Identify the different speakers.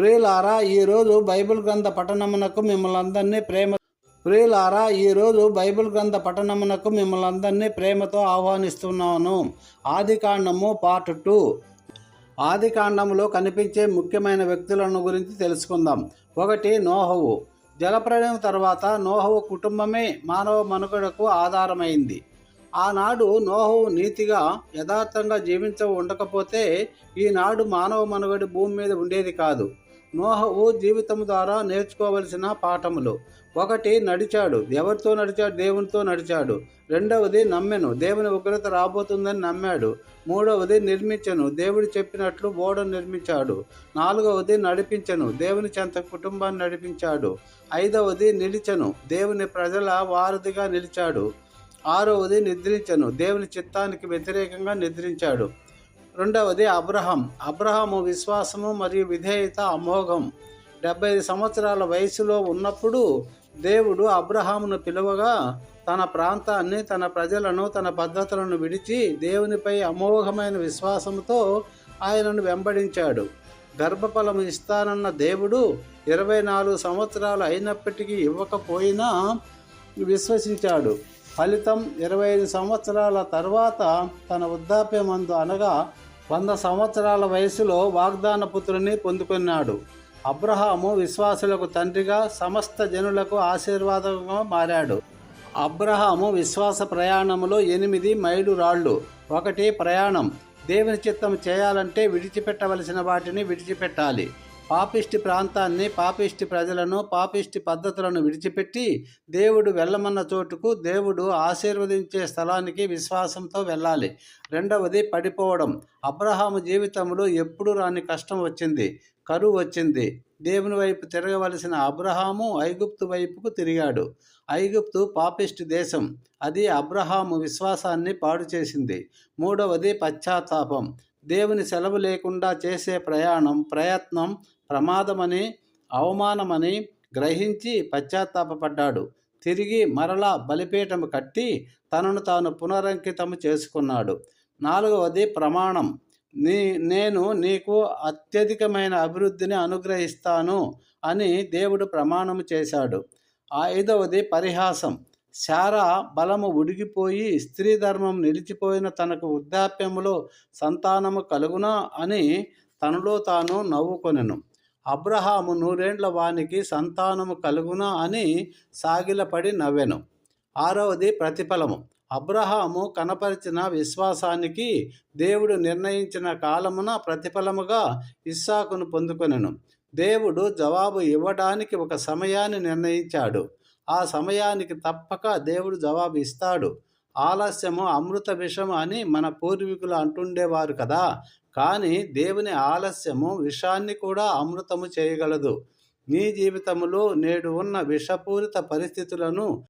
Speaker 1: ప్రియులారా ఈరోజు బైబిల్ గ్రంథ పఠనమునకు మిమ్మల్ని అందరినీ ప్రేమ ప్రియులారా ఈరోజు బైబిల్ గ్రంథ పఠనమునకు మిమ్మల్ని అందరినీ ప్రేమతో ఆహ్వానిస్తున్నాను. ఆది కాండము పార్ట్ టూ. ఆది కాండంలో కనిపించే ముఖ్యమైన వ్యక్తులను గురించి తెలుసుకుందాం. ఒకటి నోహవు. జలప్రళయం తర్వాత నోహవు కుటుంబమే మానవ మనుగడకు ఆధారమైంది. ఆనాడు నోహవు నీతిగా యథార్థంగా జీవించ ఉండకపోతే ఈనాడు మానవ మనుగడ భూమి మీద ఉండేది కాదు. నోహవు జీవితం ద్వారా నేర్చుకోవలసిన పాఠములు. ఒకటి నడిచాడు. ఎవరితో నడిచాడు? దేవునితో నడిచాడు. రెండవది నమ్మెను. దేవుని ఉగ్రత రాబోతుందని నమ్మాడు. మూడవది నిర్మించను. దేవుడు చెప్పినట్లు ఓడను నిర్మించాడు. నాలుగవది నడిపించను. దేవుని చెంత కుటుంబాన్ని నడిపించాడు. ఐదవది నిలిచను. దేవుని ప్రజల వారధిగా నిలిచాడు. ఆరవది నిద్రించను. దేవుని చిత్తానికి వ్యతిరేకంగా నిద్రించాడు. రెండవది అబ్రహం. అబ్రహము విశ్వాసము మరియు విధేయత అమోఘం. డెబ్బై ఐదు సంవత్సరాల వయసులో ఉన్నప్పుడు దేవుడు అబ్రహామును పిలువగా తన ప్రాంతాన్ని తన ప్రజలను తన పద్ధతులను విడిచి దేవునిపై అమోఘమైన విశ్వాసంతో ఆయనను వెంబడించాడు. గర్భఫలము ఇస్తానన్న దేవుడు ఇరవై నాలుగు సంవత్సరాలు అయినప్పటికీ ఇవ్వకపోయినా విశ్వసించాడు. ఫలితం ఇరవై ఐదు సంవత్సరాల తర్వాత తన వృద్ధాప్యమందు అనగా వంద సంవత్సరాల వయసులో వాగ్దాన పుత్రుని పొందుకున్నాడు. అబ్రహాము విశ్వాసులకు తండ్రిగా సమస్త జనులకు ఆశీర్వాదంగా మారాడు. అబ్రహాము విశ్వాస ప్రయాణములో ఎనిమిది మైలు రాళ్ళు. ఒకటి ప్రయాణం. దేవుని చిత్తం చేయాలంటే విడిచిపెట్టవలసిన వాటిని విడిచిపెట్టాలి. పాపిష్టి ప్రాంతాన్ని పాపిష్టి ప్రజలను పాపిష్టి పద్ధతులను విడిచిపెట్టి దేవుడు వెళ్ళమన్న చోటుకు దేవుడు ఆశీర్వదించే స్థలానికి విశ్వాసంతో వెళ్ళాలి. రెండవది పడిపోవడం. అబ్రహాము జీవితంలో ఎప్పుడు రాని కష్టం వచ్చింది కరువు వచ్చింది. దేవుని వైపు తిరగవలసిన అబ్రహాము ఐగుప్తు వైపుకు తిరిగాడు. ఐగుప్తు పాపిష్టి దేశం. అది అబ్రహాము విశ్వాసాన్ని పాడు చేసింది. మూడవది పశ్చాత్తాపం. దేవుని సెలవు లేకుండా చేసే ప్రయాణం ప్రయత్నం ప్రమాదమని అవమానమని గ్రహించి పశ్చాత్తాపడ్డాడు తిరిగి మరలా బలిపీఠము కట్టి తనను తాను పునరంకితము చేసుకున్నాడు. నాలుగవది ప్రమాణం. నీ నేను నీకు అత్యధికమైన అభివృద్ధిని అనుగ్రహిస్తాను అని దేవుడు ప్రమాణము చేశాడు. ఐదవది పరిహాసం. శారా బలము ఉడిగిపోయి స్త్రీ ధర్మం నిలిచిపోయిన తనకు వృద్ధాప్యములో సంతానము కలుగునా అని తనలో తాను నవ్వుకొనెను. అబ్రహాము నూరేండ్ల వానికి సంతానము కలుగునా అని సాగిలపడి నవ్వెను. ఆరవది ప్రతిఫలము. అబ్రహాము కనపరిచిన విశ్వాసానికి దేవుడు నిర్ణయించిన కాలమున ప్రతిఫలముగా ఇస్సాకును పొందుకొనెను. దేవుడు జవాబు ఇవ్వడానికి ఒక సమయాన్ని నిర్ణయించాడు. ఆ సమయానికి తప్పక దేవుడు జవాబు ఇస్తాడు ఆలస్యము అమృత విషము అని మన పూర్వీకులు అంటుండేవారు కదా. కానీ దేవుని ఆలస్యము విషాన్ని కూడా అమృతము చేయగలదు. నీ జీవితములో నేడు ఉన్న విషపూరిత పరిస్థితులను